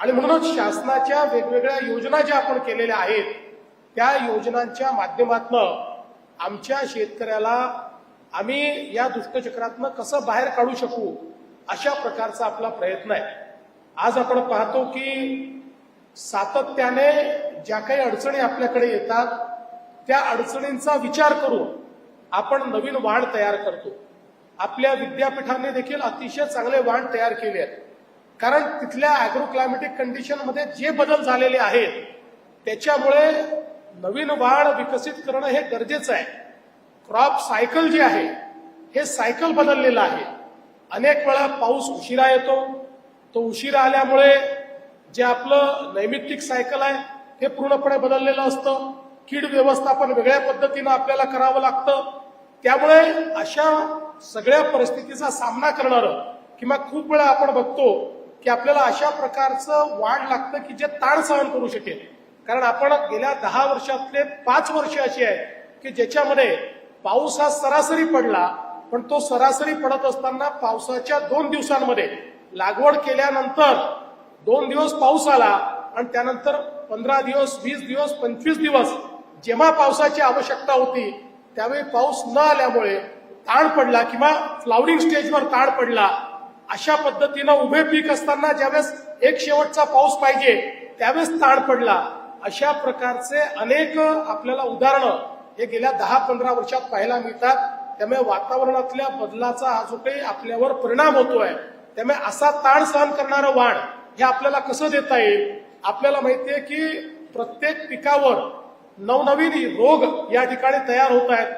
आणि म्हणूनच शासनाच्या वेगवेगळ्या योजना ज्या आपण केलेल्या आहेत त्या योजनांच्या माध्यमातनं आमच्या शेतकऱ्याला आम्ही या दुष्टचक्रातनं कसं बाहेर काढू शकू अशा प्रकारचा आपला प्रयत्न आहे. आज आपण पाहतो की सातत्याने ज्या काही अडचणी आपल्याकडे येतात त्या अडचणींचा विचार करून आपण नवीन वाण तयार करतो. आपल्या विद्यापीठाने देखील अतिशय चांगले वाण तयार केले आहेत कारण तिथल्या अॅग्रो क्लायमेटिक कंडिशनमध्ये जे बदल झालेले आहेत त्याच्यामुळे नवीन वाढ विकसित करणं हे गरजेचं आहे. क्रॉप सायकल जे आहे हे सायकल बदललेलं आहे. अनेक वेळा पाऊस उशिरा येतो. तो उशिरा आल्यामुळे जे आपलं नैमित्तिक सायकल आहे हे पूर्णपणे बदललेलं असतं. कीड व्यवस्थापन वेगळ्या पद्धतीनं आपल्याला करावं लागतं. त्यामुळे अशा सगळ्या परिस्थितीचा सामना करणारं किंवा खूप वेळा आपण बघतो की आपल्याला अशा प्रकारचं वाढ लागतं की जे ताण सहन करू शकेल. कारण आपण गेल्या दहा वर्षातले पाच वर्ष अशी आहेत की ज्याच्यामध्ये पाऊस हा सरासरी पडला पण तो सरासरी पडत असताना पावसाच्या दोन दिवसांमध्ये लागवड केल्यानंतर दोन दिवस पाऊस आला आणि त्यानंतर पंधरा दिवस वीस दिवस पंचवीस दिवस जेव्हा पावसाची आवश्यकता होती त्यावेळी पाऊस न आल्यामुळे ताण पडला किंवा फ्लावरिंग स्टेजवर ताण पडला. अशा पद्धतीनं उभे पीक असताना ज्यावेळेस एक शेवटचा पाऊस पाहिजे त्यावेळेस ताण पडला. अशा प्रकारचे अनेक आपल्याला उदाहरणं हे गेल्या दहा पंधरा वर्षात पाहायला मिळतात. त्यामुळे वातावरणातल्या बदलाचा हा जो काही आपल्यावर परिणाम होतोय. त्यामुळे असा ताण सहन करणारं वाण हे आपल्याला कसं देता येईल? आपल्याला माहितीये की प्रत्येक पिकावर नवनवीन रोग या ठिकाणी तयार होत आहेत.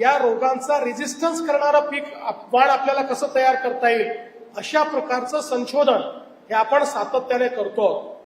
या रोगांचा रेजिस्टन्स करणारं पीक वाण आपल्याला कसं तयार करता येईल? अशा प्रकारचं संशोधन हे आपण सातत्याने करतो.